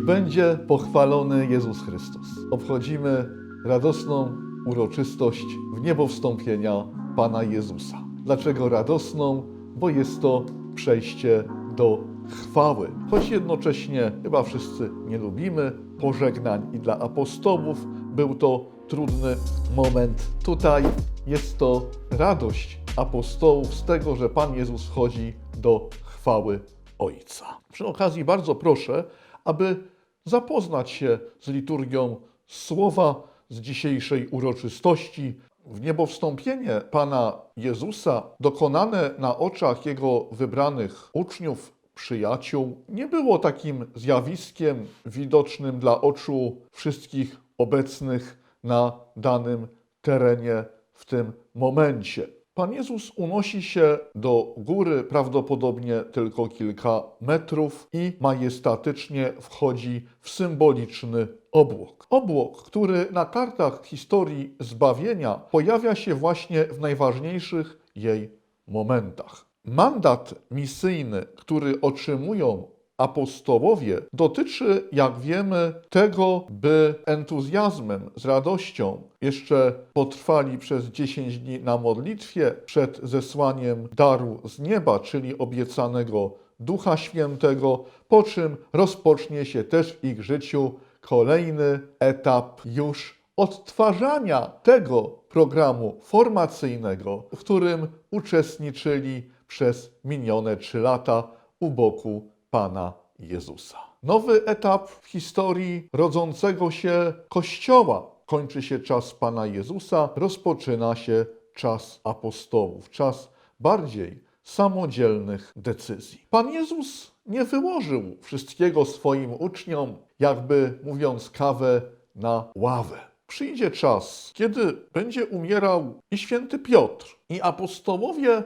Niech będzie pochwalony Jezus Chrystus. Obchodzimy radosną uroczystość w niebo wstąpienia Pana Jezusa. Dlaczego radosną? Bo jest to przejście do chwały. Choć jednocześnie chyba wszyscy nie lubimy pożegnań i dla apostołów był to trudny moment. Tutaj jest to radość apostołów z tego, że Pan Jezus wchodzi do chwały Ojca. Przy okazji bardzo proszę, aby zapoznać się z liturgią słowa z dzisiejszej uroczystości. W niebowstąpienie Pana Jezusa, dokonane na oczach Jego wybranych uczniów, przyjaciół, nie było takim zjawiskiem widocznym dla oczu wszystkich obecnych na danym terenie w tym momencie. Pan Jezus unosi się do góry prawdopodobnie tylko kilka metrów i majestatycznie wchodzi w symboliczny obłok. Obłok, który na kartach historii zbawienia pojawia się właśnie w najważniejszych jej momentach. Mandat misyjny, który otrzymują apostołowie, dotyczy, jak wiemy, tego, by entuzjazmem, z radością jeszcze potrwali przez 10 dni na modlitwie przed zesłaniem daru z nieba, czyli obiecanego Ducha Świętego, po czym rozpocznie się też w ich życiu kolejny etap już odtwarzania tego programu formacyjnego, w którym uczestniczyli przez minione trzy lata u boku Pana Jezusa. Nowy etap w historii rodzącego się Kościoła. Kończy się czas Pana Jezusa, rozpoczyna się czas apostołów, czas bardziej samodzielnych decyzji. Pan Jezus nie wyłożył wszystkiego swoim uczniom, jakby mówiąc kawę na ławę. Przyjdzie czas, kiedy będzie umierał i święty Piotr, i apostołowie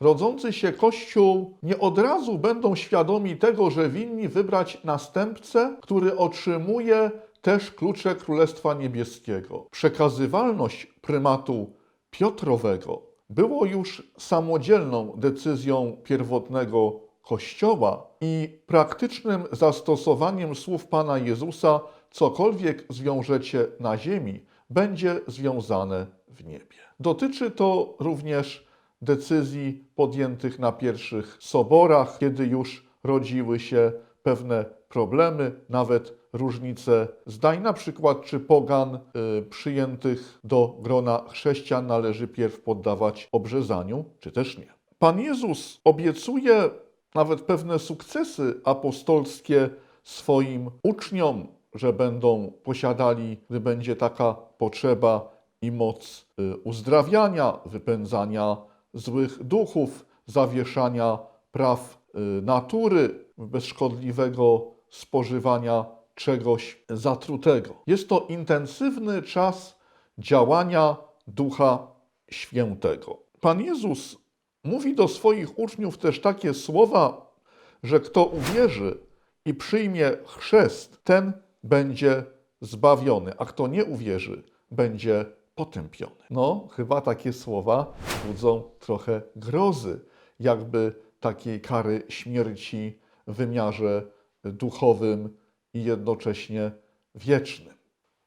rodzący się Kościół nie od razu będą świadomi tego, że winni wybrać następcę, który otrzymuje też klucze Królestwa Niebieskiego. Przekazywalność prymatu Piotrowego było już samodzielną decyzją pierwotnego Kościoła i praktycznym zastosowaniem słów Pana Jezusa, cokolwiek zwiążecie na ziemi, będzie związane w niebie. Dotyczy to również decyzji podjętych na pierwszych soborach, kiedy już rodziły się pewne problemy, nawet różnice zdań, na przykład czy pogan y, przyjętych do grona chrześcijan należy pierw poddawać obrzezaniu, czy też nie. Pan Jezus obiecuje nawet pewne sukcesy apostolskie swoim uczniom, że będą posiadali, gdy będzie taka potrzeba i moc y, uzdrawiania, wypędzania złych duchów, zawieszania praw y, natury, bez szkodliwego spożywania czegoś zatrutego. Jest to intensywny czas działania Ducha Świętego. Pan Jezus mówi do swoich uczniów też takie słowa, że kto uwierzy i przyjmie chrzest, ten będzie zbawiony, a kto nie uwierzy, będzie potępiony. No, chyba takie słowa budzą trochę grozy, jakby takiej kary śmierci w wymiarze duchowym i jednocześnie wiecznym.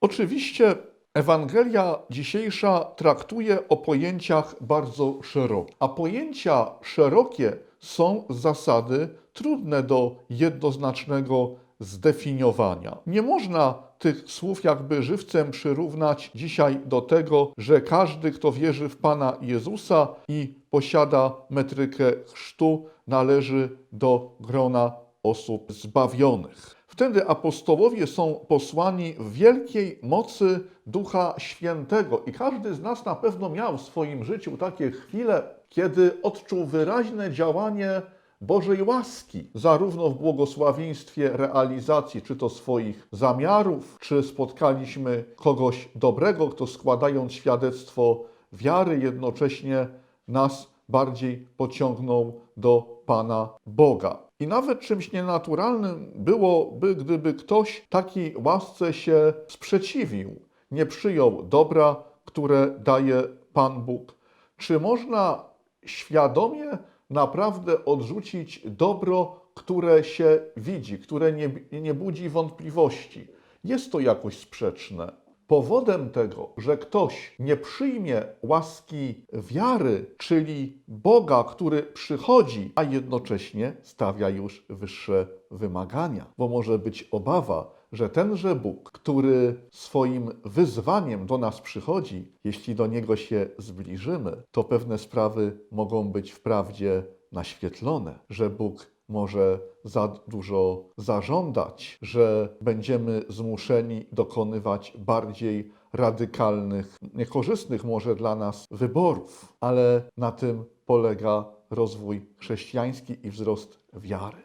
Oczywiście Ewangelia dzisiejsza traktuje o pojęciach bardzo szerokich, a pojęcia szerokie są zasady trudne do jednoznacznego zdefiniowania. Nie można tych słów jakby żywcem przyrównać dzisiaj do tego, że każdy, kto wierzy w Pana Jezusa i posiada metrykę chrztu, należy do grona osób zbawionych. Wtedy apostołowie są posłani w wielkiej mocy Ducha Świętego i każdy z nas na pewno miał w swoim życiu takie chwile, kiedy odczuł wyraźne działanie Bożej łaski, zarówno w błogosławieństwie realizacji, czy to swoich zamiarów, czy spotkaliśmy kogoś dobrego, kto składając świadectwo wiary, jednocześnie nas bardziej pociągnął do Pana Boga. I nawet czymś nienaturalnym byłoby, gdyby ktoś takiej łasce się sprzeciwił, nie przyjął dobra, które daje Pan Bóg. Czy można świadomie naprawdę odrzucić dobro, które się widzi, które nie, nie budzi wątpliwości. Jest to jakoś sprzeczne. Powodem tego, że ktoś nie przyjmie łaski wiary, czyli Boga, który przychodzi, a jednocześnie stawia już wyższe wymagania, bo może być obawa, że tenże Bóg, który swoim wyzwaniem do nas przychodzi, jeśli do niego się zbliżymy, to pewne sprawy mogą być wprawdzie naświetlone, że Bóg może za dużo zażądać, że będziemy zmuszeni dokonywać bardziej radykalnych, niekorzystnych może dla nas wyborów, ale na tym polega rozwój chrześcijański i wzrost wiary.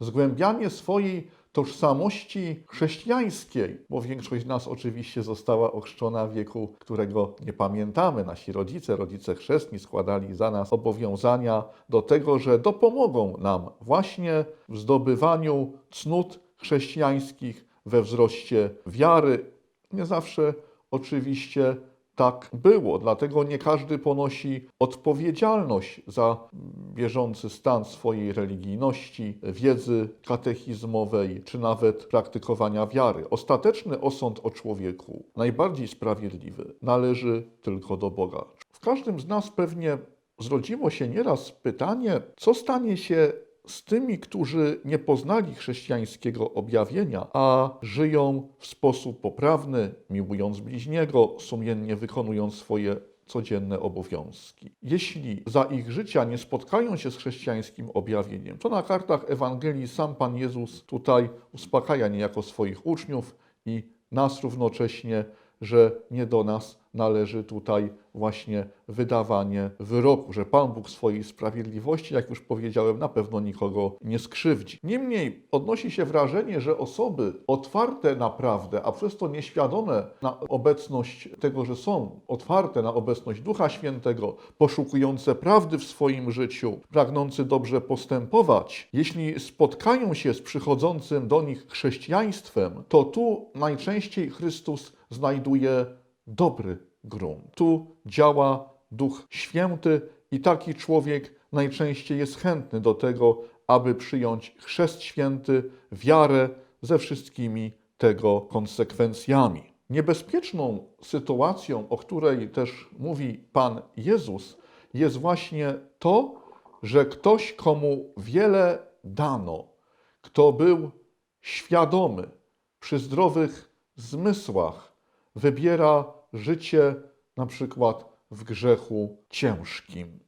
Zgłębianie swojej tożsamości chrześcijańskiej, bo większość z nas oczywiście została ochrzczona w wieku, którego nie pamiętamy. Nasi rodzice, rodzice chrzestni składali za nas obowiązania do tego, że dopomogą nam właśnie w zdobywaniu cnót chrześcijańskich, we wzroście wiary. Nie zawsze oczywiście tak było, dlatego nie każdy ponosi odpowiedzialność za bieżący stan swojej religijności, wiedzy katechizmowej, czy nawet praktykowania wiary. Ostateczny osąd o człowieku, najbardziej sprawiedliwy, należy tylko do Boga. W każdym z nas pewnie zrodziło się nieraz pytanie, co stanie się z tymi, którzy nie poznali chrześcijańskiego objawienia, a żyją w sposób poprawny, miłując bliźniego, sumiennie wykonując swoje codzienne obowiązki. Jeśli za ich życia nie spotkają się z chrześcijańskim objawieniem, to na kartach Ewangelii sam Pan Jezus tutaj uspokaja niejako swoich uczniów i nas równocześnie, że nie do nas należy tutaj właśnie wydawanie wyroku, że Pan Bóg swojej sprawiedliwości, jak już powiedziałem, na pewno nikogo nie skrzywdzi. Niemniej odnosi się wrażenie, że osoby otwarte na prawdę, a przez to nieświadome na obecność tego, że są otwarte na obecność Ducha Świętego, poszukujące prawdy w swoim życiu, pragnący dobrze postępować, jeśli spotkają się z przychodzącym do nich chrześcijaństwem, to tu najczęściej Chrystus znajduje dobry grunt. Tu działa Duch Święty i taki człowiek najczęściej jest chętny do tego, aby przyjąć chrzest święty, wiarę ze wszystkimi tego konsekwencjami. Niebezpieczną sytuacją, o której też mówi Pan Jezus, jest właśnie to, że ktoś, komu wiele dano, kto był świadomy, przy zdrowych zmysłach, wybiera życie na przykład w grzechu ciężkim.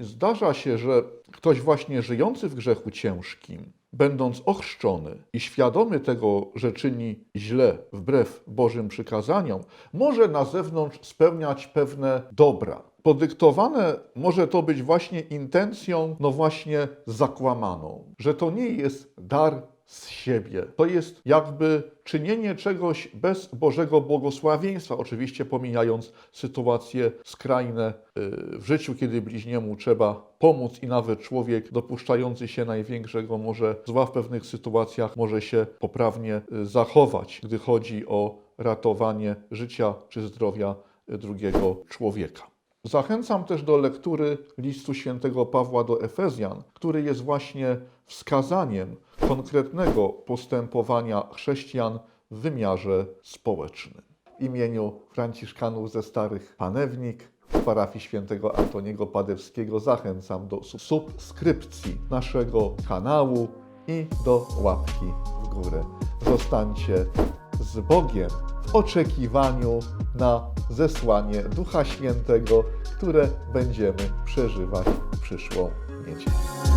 Zdarza się, że ktoś właśnie żyjący w grzechu ciężkim, będąc ochrzczony i świadomy tego, że czyni źle wbrew Bożym przykazaniom, może na zewnątrz spełniać pewne dobra. Podyktowane może to być właśnie intencją, no właśnie zakłamaną, że to nie jest dar z siebie. To jest jakby czynienie czegoś bez Bożego błogosławieństwa, oczywiście pomijając sytuacje skrajne y, w życiu, kiedy bliźniemu trzeba pomóc i nawet człowiek dopuszczający się największego może zła w pewnych sytuacjach może się poprawnie y, zachować, gdy chodzi o ratowanie życia czy zdrowia y, drugiego człowieka. Zachęcam też do lektury listu świętego Pawła do Efezjan, który jest właśnie wskazaniem konkretnego postępowania chrześcijan w wymiarze społecznym. W imieniu Franciszkanów ze Starych Panewnik w parafii świętego Antoniego Padewskiego zachęcam do subskrypcji naszego kanału i do łapki w górę. Zostańcie z Bogiem w oczekiwaniu na zesłanie Ducha Świętego, które będziemy przeżywać w przyszłą niedzielę.